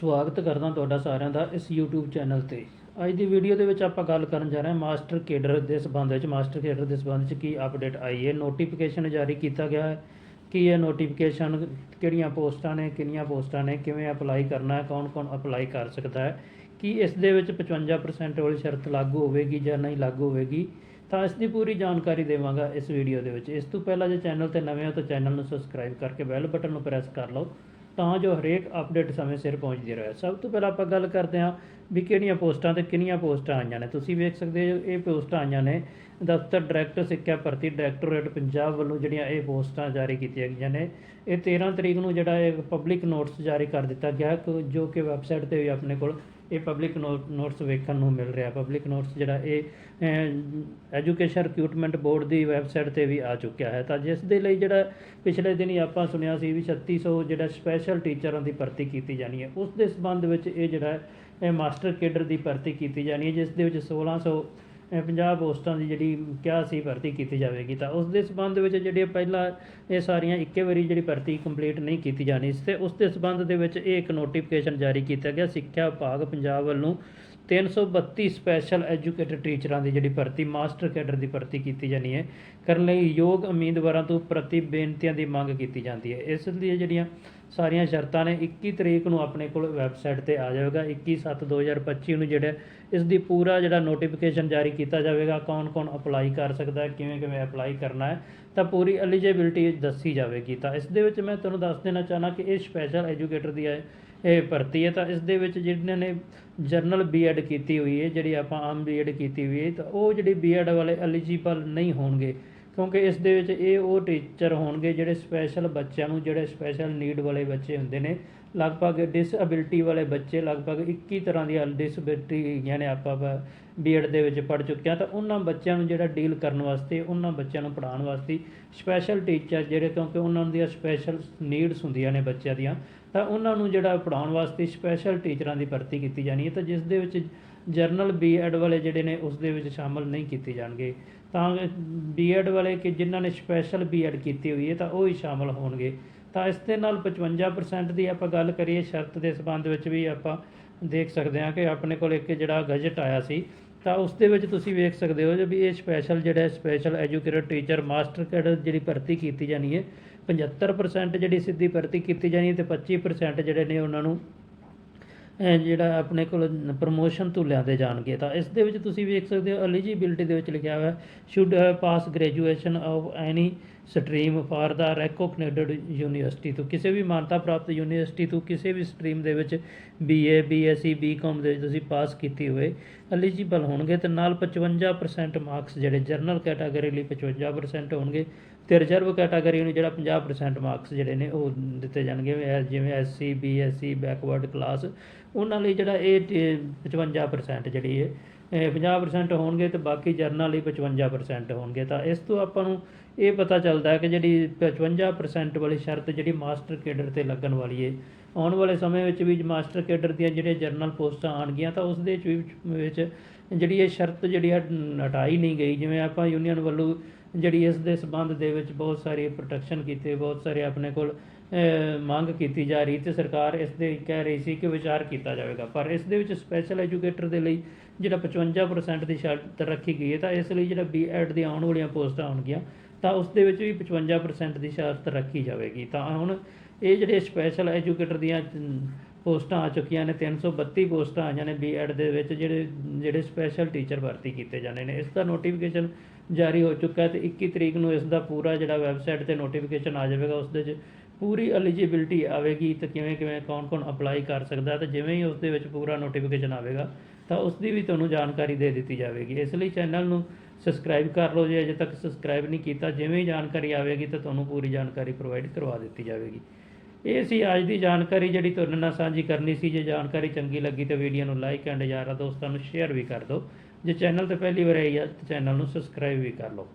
ਸਵਾਗਤ ਕਰਦਾ ਤੁਹਾਡਾ ਸਾਰਿਆਂ ਦਾ ਇਸ YouTube ਚੈਨਲ ਤੇ। ਅੱਜ ਦੀ ਵੀਡੀਓ ਦੇ ਵਿੱਚ ਆਪਾਂ ਗੱਲ ਕਰਨ ਜਾ ਰਹੇ ਹਾਂ ਮਾਸਟਰ ਕੇਡਰ ਦੇ ਸਬੰਧ ਵਿੱਚ। ਮਾਸਟਰ ਕੇਡਰ ਦੇ ਸਬੰਧ ਵਿੱਚ ਕੀ ਅਪਡੇਟ ਆਈ ਹੈ? ਨੋਟੀਫਿਕੇਸ਼ਨ ਜਾਰੀ ਕੀਤਾ ਗਿਆ ਹੈ। ਕੀ ਇਹ ਨੋਟੀਫਿਕੇਸ਼ਨ ਕਿਹੜੀਆਂ ਪੋਸਟਾਂ ਨੇ, ਕਿੰਨੀਆਂ ਪੋਸਟਾਂ ਨੇ, ਕਿਵੇਂ ਅਪਲਾਈ ਕਰਨਾ ਹੈ, ਕੌਣ-ਕੌਣ ਅਪਲਾਈ ਕਰ ਸਕਦਾ ਹੈ? ਕੀ ਇਸ ਦੇ ਵਿੱਚ 55% ਵਾਲੀ ਸ਼ਰਤ ਲਾਗੂ ਹੋਵੇਗੀ ਜਾਂ ਨਹੀਂ ਲਾਗੂ ਹੋਵੇਗੀ? ਤਾਂ ਇਸ ਦੀ ਪੂਰੀ ਜਾਣਕਾਰੀ ਦੇਵਾਂਗਾ ਇਸ ਵੀਡੀਓ ਦੇ ਵਿੱਚ। ਇਸ ਤੋਂ ਪਹਿਲਾਂ ਜੇ ਚੈਨਲ ਤੇ ਨਵੇਂ ਹੋ ਤਾਂ ਚੈਨਲ ਨੂੰ ਸਬਸਕ੍ਰਾਈਬ ਕਰਕੇ ਬੈਲ ਬਟਨ ਨੂੰ ਪ੍ਰੈਸ ਕਰ ਲਓ। ਤਾਂ ਜੋ ਹਰੇਕ ਅਪਡੇਟ ਸਮੇਂ ਸਿਰ ਪਹੁੰਚਦੀ ਰਹੇ। ਸਭ ਤੋਂ ਪਹਿਲਾਂ ਆਪਾਂ ਗੱਲ ਕਰਦੇ ਹਾਂ ਵੀ ਕਿਹੜੀਆਂ ਪੋਸਟਾਂ ਤੇ ਕਿੰਨੀਆਂ ਪੋਸਟਾਂ ਆਈਆਂ ਨੇ। ਤੁਸੀਂ ਵੇਖ ਸਕਦੇ ਹੋ, ਇਹ ਪੋਸਟਾਂ ਆਈਆਂ ਨੇ। ਦਫ਼ਤਰ ਡਾਇਰੈਕਟਰ, ਸਿੱਖਿਆ ਭਰਤੀ ਡਾਇਰੈਕਟੋਰੇਟ ਪੰਜਾਬ ਵੱਲੋਂ ਜਿਹੜੀਆਂ ਇਹ ਪੋਸਟਾਂ ਜਾਰੀ ਕੀਤੀਆਂ ਗਈਆਂ ਨੇ। ਇਹ 13 ਤਰੀਕ ਨੂੰ ਜਿਹੜਾ ਇਹ ਪਬਲਿਕ ਨੋਟਿਸ ਜਾਰੀ ਕਰ ਦਿੱਤਾ ਗਿਆ ਕਿ ਜੋ ਕਿ ਵੈਬਸਾਈਟ ਤੇ ਵੀ ਆਪਣੇ ਕੋਲ ਇਹ ਪਬਲਿਕ ਨੋਟਸ ਵੇਖਣ ਨੂੰ ਮਿਲ ਰਿਹਾ। ਪਬਲਿਕ ਨੋਟਸ ਜਿਹੜਾ ਇਹ ਐਜੂਕੇਸ਼ਨ ਰਿਕਰੂਟਮੈਂਟ ਬੋਰਡ ਦੀ ਵੈਬਸਾਈਟ ਤੇ ਵੀ ਆ ਚੁੱਕਿਆ ਹੈ। ਤਾਂ ਜਿਸ ਦੇ ਲਈ ਜਿਹੜਾ ਪਿਛਲੇ ਦਿਨੀ ਆਪਾਂ ਸੁਣਿਆ ਸੀ ਵੀ 3600 ਜਿਹੜਾ ਸਪੈਸ਼ਲ ਟੀਚਰਾਂ ਦੀ ਭਰਤੀ ਕੀਤੀ ਜਾਣੀ ਹੈ, ਉਸ ਦੇ ਸੰਬੰਧ ਵਿੱਚ ਇਹ ਜਿਹੜਾ ਇਹ ਮਾਸਟਰ ਕੇਡਰ ਦੀ ਭਰਤੀ ਕੀਤੀ ਜਾਣੀ ਹੈ, ਜਿਸ ਦੇ ਵਿੱਚ 1600 ਇਹ 50 ਪੋਸਟਾਂ ਦੀ ਜਿਹੜੀ ਕਿਹਾ ਸੀ ਭਰਤੀ ਕੀਤੀ ਜਾਵੇਗੀ, ਤਾਂ ਉਸ ਦੇ ਸੰਬੰਧ ਵਿੱਚ ਜਿਹੜੇ ਪਹਿਲਾਂ ਇਹ ਸਾਰੀਆਂ ਇੱਕੇ ਵਾਰੀ ਜਿਹੜੀ ਭਰਤੀ ਕੰਪਲੀਟ ਨਹੀਂ ਕੀਤੀ ਜਾਣੀ ਸੀ, ਤੇ ਉਸ ਦੇ ਸੰਬੰਧ ਦੇ ਵਿੱਚ ਇਹ ਇੱਕ ਨੋਟੀਫਿਕੇਸ਼ਨ ਜਾਰੀ ਕੀਤਾ ਗਿਆ, ਸਿੱਖਿਆ ਵਿਭਾਗ ਪੰਜਾਬ ਵੱਲੋਂ 332 ਸਪੈਸ਼ਲ ਐਜੂਕੇਟਡ ਟੀਚਰਾਂ ਦੀ ਜਿਹੜੀ ਭਰਤੀ ਮਾਸਟਰ ਕੈਡਰ ਦੀ ਭਰਤੀ ਕੀਤੀ ਜਾਣੀ ਹੈ, ਕਰਨ ਲਈ ਯੋਗ ਉਮੀਦਵਾਰਾਂ ਤੋਂ ਪ੍ਰਤੀ ਬੇਨਤੀਆਂ ਦੀ ਮੰਗ ਕੀਤੀ ਜਾਂਦੀ ਹੈ। ਇਸ ਲਈ ਜਿਹੜੀਆਂ ਸਾਰੀਆਂ ਸ਼ਰਤਾਂ ਨੇ 21 ਤਰੀਕ ਨੂੰ ਆਪਣੇ ਕੋਲ ਵੈਬਸਾਈਟ ਤੇ ਆ ਜਾਵੇਗਾ। 21/7/2025 ਨੂੰ ਜਿਹੜਾ ਇਸ ਦੀ ਪੂਰਾ ਜਿਹੜਾ ਨੋਟੀਫਿਕੇਸ਼ਨ ਜਾਰੀ ਕੀਤਾ ਜਾਵੇਗਾ ਕੌਣ-ਕੌਣ ਅਪਲਾਈ ਕਰ ਸਕਦਾ ਹੈ, ਕਿਵੇਂ ਕਿਵੇਂ ਅਪਲਾਈ ਕਰਨਾ ਹੈ, ਤਾਂ ਪੂਰੀ ਐਲੀਜੀਬਿਲਟੀ ਦੱਸੀ ਜਾਵੇਗੀ। ਤਾਂ ਇਸ ਦੇ ਵਿੱਚ ਮੈਂ ਤੁਹਾਨੂੰ ਦੱਸ ਦੇਣਾ ਚਾਹਨਾ ਕਿ ਇਹ ਸਪੈਸ਼ਲ ਐਜੂਕੇਟਰ ਦੀ ਹੈ ਇਹ ਭਰਤੀ ਹੈ, ਤਾਂ ਇਸ ਦੇ ਵਿੱਚ ਜਿਹਨਾਂ ਨੇ ਜਰਨਲ ਬੀਐਡ ਕੀਤੀ ਹੋਈ ਹੈ, ਜਿਹੜੀ ਆਪਾਂ ਆਮ ਬੀਐਡ ਕੀਤੀ ਹੋਈ ਹੈ, ਤਾਂ ਉਹ ਜਿਹੜੀ ਬੀਐਡ ਵਾਲੇ ਐਲੀਜੀਬਲ ਨਹੀਂ ਹੋਣਗੇ। ਕਿਉਂਕਿ ਇਸ ਦੇ ਵਿੱਚ ਇਹ ਉਹ ਟੀਚਰ ਹੋਣਗੇ ਜਿਹੜੇ ਸਪੈਸ਼ਲ ਬੱਚਿਆਂ ਨੂੰ, ਜਿਹੜੇ ਸਪੈਸ਼ਲ ਨੀਡ ਵਾਲੇ ਬੱਚੇ ਹੁੰਦੇ ਨੇ, ਲਗਭਗ ਡਿਸਐਬਿਲਿਟੀ ਵਾਲੇ ਬੱਚੇ ਲਗਭਗ 21 ਤਰ੍ਹਾਂ ਦੀਆਂ ਡਿਸਐਬਿਲਿਟੀ ਯਾਨੀ ਆਪਾਂ ਬੀਐਡ ਦੇ ਵਿੱਚ ਪੜ ਚੁੱਕੇ ਹਾਂ ਤਾਂ ਉਹਨਾਂ ਬੱਚਿਆਂ ਨੂੰ ਜਿਹੜਾ ਡੀਲ ਕਰਨ ਵਾਸਤੇ, ਉਹਨਾਂ ਬੱਚਿਆਂ ਨੂੰ ਪੜ੍ਹਾਉਣ ਵਾਸਤੇ ਸਪੈਸ਼ਲ ਟੀਚਰ ਜਿਹੜੇ ਕਿਉਂਕਿ ਉਹਨਾਂ ਦੀਆਂ ਸਪੈਸ਼ਲ ਨੀਡਸ ਹੁੰਦੀਆਂ ਨੇ ਬੱਚਿਆਂ ਦੀਆਂ, ਤਾਂ ਉਹਨਾਂ ਨੂੰ ਜਿਹੜਾ ਪੜ੍ਹਾਉਣ ਵਾਸਤੇ ਸਪੈਸ਼ਲ ਟੀਚਰਾਂ ਦੀ ਭਰਤੀ ਕੀਤੀ ਜਾਣੀ ਹੈ ਤਾਂ ਜਿਸ ਦੇ ਵਿੱਚ ਜਰਨਲ ਬੀਐਡ ਵਾਲੇ ਜਿਹੜੇ ਨੇ ਉਸ ਦੇ ਵਿੱਚ ਸ਼ਾਮਲ ਨਹੀਂ ਕੀਤੇ ਜਾਣਗੇ। ਤਾਂ ਬੀਐਡ ਵਾਲੇ ਕਿ ਜਿਨ੍ਹਾਂ ਨੇ ਸਪੈਸ਼ਲ ਬੀਐਡ ਕੀਤੀ ਹੋਈ ਹੈ ਤਾਂ ਉਹ ਹੀ ਸ਼ਾਮਲ ਹੋਣਗੇ। ਤਾਂ ਇਸ ਦੇ ਨਾਲ 55% ਦੀ ਆਪਾਂ ਗੱਲ ਕਰੀਏ, ਸ਼ਰਤ ਦੇ ਸੰਬੰਧ ਵਿੱਚ ਵੀ ਆਪਾਂ ਦੇਖ ਸਕਦੇ ਹਾਂ ਕਿ ਆਪਣੇ ਕੋਲ ਇੱਕ ਜਿਹੜਾ ਗਜਟ ਆਇਆ ਸੀ, ਤਾਂ ਉਸ ਦੇ ਵਿੱਚ ਤੁਸੀਂ ਵੇਖ ਸਕਦੇ ਹੋ ਜੇ ਵੀ ਇਹ ਸਪੈਸ਼ਲ ਜਿਹੜਾ special educated teacher master cadre ਜਿਹੜੀ ਭਰਤੀ ਕੀਤੀ ਜਾਣੀ ਹੈ 75% ਜਿਹੜੀ ਸਿੱਧੀ ਭਰਤੀ ਕੀਤੀ ਜਾਣੀ ਹੈ ਤੇ 25% ਜਿਹੜੇ ਨੇ ਉਹਨਾਂ ਨੂੰ ਜਿਹੜਾ ਆਪਣੇ ਕੋਲ ਪ੍ਰਮੋਸ਼ਨ ਤੋਂ ਲਿਆਂਦੇ ਜਾਣਗੇ, ਤਾਂ ਇਸ ਦੇ ਵਿੱਚ ਤੁਸੀਂ ਵੇਖ ਸਕਦੇ ਹੋ ਐਲੀਜੀਬਿਲਟੀ ਦੇ ਵਿੱਚ ਲਿਖਿਆ ਹੋਇਆ should have pass graduation of any stream for the reco recognised university ਤੋਂ। ਕਿਸੇ ਵੀ ਮਾਨਤਾ ਪ੍ਰਾਪਤ ਯੂਨੀਵਰਸਿਟੀ ਤੋਂ ਕਿਸੇ ਵੀ ਸਟਰੀਮ ਦੇ ਵਿੱਚ ਬੀਏ ਬੀਐਸਸੀ ਬੀਕਾਮ ਦੇ ਤੁਸੀਂ ਪਾਸ ਕੀਤੀ ਹੋਏ, ਐਲੀਜੀਬਲ ਹੋਣਗੇ ਤੇ ਨਾਲ 55% ਮਾਰਕਸ ਜਿਹੜੇ ਜਨਰਲ ਕੈਟਾਗਰੀ ਲਈ 55% ਹੋਣਗੇ ਤੇ ਰਿਜ਼ਰਵ ਕੈਟਾਗਰੀ ਨੂੰ ਜਿਹੜਾ 50% ਮਾਰਕਸ ਜਿਹੜੇ ਨੇ ਉਹ ਦਿੱਤੇ ਜਾਣਗੇ ਜਿਵੇਂ- ਜਿਵੇਂ ਐਸਸੀ ਬੀਐਸਸੀ ਬੈਕਵਰਡ ਕਲਾਸ ਉਹਨਾਂ ਲਈ ਜਿਹੜਾ ਇਹ ਟ- 55% ਜਿਹੜੀ ਹੈ 50% ਹੋਣਗੇ ਤੇ ਬਾਕੀ ਜਰਨਲ ਲਈ 55% ਹੋਣਗੇ। ਤਾਂ ਇਸ ਤੋਂ ਆਪਾਂ ਨੂੰ ਇਹ ਪਤਾ ਚੱਲਦਾ ਹੈ ਕਿ ਜਿਹੜੀ 55% ਵਾਲੀ ਸ਼ਰਤ ਜਿਹੜੀ ਮਾਸਟਰ ਕੇਡਰ ਤੇ ਲੱਗਣ ਵਾਲੀ ਹੈ ਆਉਣ ਵਾਲੇ ਸਮੇਂ ਵਿੱਚ ਵੀ ਮਾਸਟਰ ਕੇਡਰ ਦੀਆਂ ਜਿਹੜੇ ਜਰਨਲ ਪੋਸਟਾਂ ਆਣਗੀਆਂ ਤਾਂ ਉਸ ਦੇ ਵਿੱਚ ਵਿੱਚ ਜਿਹੜੀ ਇਹ ਸ਼ਰਤ ਜਿਹੜੀ ਹੈ ਹਟਾਈ ਨਹੀਂ ਗਈ। ਜਿਵੇਂ ਆਪਾਂ ਯੂਨੀਅਨ ਵੱਲੋਂ ਜਿਹੜੀ ਇਸ ਦੇ ਸਬੰਧ ਦੇ ਵਿੱਚ ਬਹੁਤ ਸਾਰੇ ਪ੍ਰੋਟੈਕਸ਼ਨ ਕੀਤੇ, ਬਹੁਤ ਸਾਰੇ ਆਪਣੇ ਕੋਲ ਮੰਗ ਕੀਤੀ ਜਾ ਰਹੀ ਤੇ ਸਰਕਾਰ ਇਸ ਦੇ ਕਹਿ ਰਹੀ ਸੀ ਕਿ ਵਿਚਾਰ ਕੀਤਾ ਜਾਵੇਗਾ। ਪਰ ਇਸ ਦੇ ਵਿੱਚ ਸਪੈਸ਼ਲ ਐਜੂਕੇਟਰ ਦੇ ਲਈ ਜਿਹੜਾ 55% ਦੀ ਸ਼ਰਤ ਰੱਖੀ ਗਈ ਹੈ, ਤਾਂ ਇਸ ਲਈ ਜਿਹੜਾ ਬੀਐਡ ਦੀਆਂ ਆਉਣ ਵਾਲੀਆਂ ਪੋਸਟਾਂ ਆਉਣਗੀਆਂ, ਤਾਂ ਉਸ ਦੇ ਵਿੱਚ ਵੀ 55% ਦੀ ਸ਼ਰਤ ਰੱਖੀ ਜਾਵੇਗੀ। ਤਾਂ ਹੁਣ ਇਹ ਜਿਹੜੇ ਸਪੈਸ਼ਲ ਐਜੂਕੇਟਰ ਦੀਆਂ ਪੋਸਟਾਂ ਆ ਚੁੱਕੀਆਂ ਨੇ 332 ਪੋਸਟਾਂ ਆਈਆਂ ਨੇ ਬੀਐਡ ਦੇ ਵਿੱਚ, ਜਿਹੜੇ ਜਿਹੜੇ ਸਪੈਸ਼ਲ ਟੀਚਰ ਭਰਤੀ ਕੀਤੇ ਜਾਣੇ ਨੇ। ਇਸ ਦਾ ਨੋਟੀਫਿਕੇਸ਼ਨ ਜਾਰੀ ਹੋ ਚੁੱਕਾ ਹੈ ਤੇ 21 ਤਰੀਕ ਨੂੰ ਇਸ ਦਾ ਪੂਰਾ ਜਿਹੜਾ ਵੈਬਸਾਈਟ ਤੇ ਨੋਟੀਫਿਕੇਸ਼ਨ ਆ ਜਾਵੇਗਾ, ਉਸ ਦੇ ਪੂਰੀ ਐਲੀਜੀਬਿਲਟੀ ਆਵੇਗੀ ਤੇ ਕਿਵੇਂ ਕਿਵੇਂ ਕੌਣ ਕੌਣ ਅਪਲਾਈ ਕਰ ਸਕਦਾ ਹੈ, ਤੇ ਜਿਵੇਂ ਹੀ ਉਸ ਦੇ ਵਿੱਚ ਪੂਰਾ ਨੋਟੀਫਿਕੇਸ਼ਨ ਆਵੇਗਾ, ਤਾਂ ਉਸ ਦੀ ਵੀ ਤੁਹਾਨੂੰ ਜਾਣਕਾਰੀ ਦੇ ਦਿੱਤੀ ਜਾਵੇਗੀ। ਇਸ ਲਈ ਚੈਨਲ ਨੂੰ ਸਬਸਕ੍ਰਾਈਬ ਕਰ ਲਓ, ਜੇ ਅਜੇ ਤੱਕ ਸਬਸਕ੍ਰਾਈਬ ਨਹੀਂ ਕੀਤਾ, ਜਿਵੇਂ ਹੀ ਜਾਣਕਾਰੀ ਆਵੇਗੀ, ਤਾਂ ਤੁਹਾਨੂੰ ਪੂਰੀ ਜਾਣਕਾਰੀ ਪ੍ਰੋਵਾਈਡ ਕਰਵਾ ਦਿੱਤੀ ਜਾਵੇਗੀ। ਇਹ ਸੀ ਅੱਜ ਦੀ ਜਾਣਕਾਰੀ, ਜਿਹੜੀ ਤੁਹਾਡੇ ਨਾਲ ਸਾਂਝੀ ਕਰਨੀ ਸੀ। ਜੇ ਜਾਣਕਾਰੀ ਚੰਗੀ ਲੱਗੀ ਤਾਂ ਵੀਡੀਓ ਨੂੰ ਲਾਈਕ ਐਂਡ ਯਾਰਾਂ ਦੋਸਤਾਂ ਨੂੰ ਸ਼ੇਅਰ ਵੀ ਕਰ ਦਿਓ। ਜੇ ਚੈਨਲ ਤੇ ਪਹਿਲੀ ਵਾਰ ਆਈ ਹੈ ਤਾਂ ਚੈਨਲ ਨੂੰ ਸਬਸਕ੍ਰਾਈਬ ਵੀ ਕਰ ਲਓ।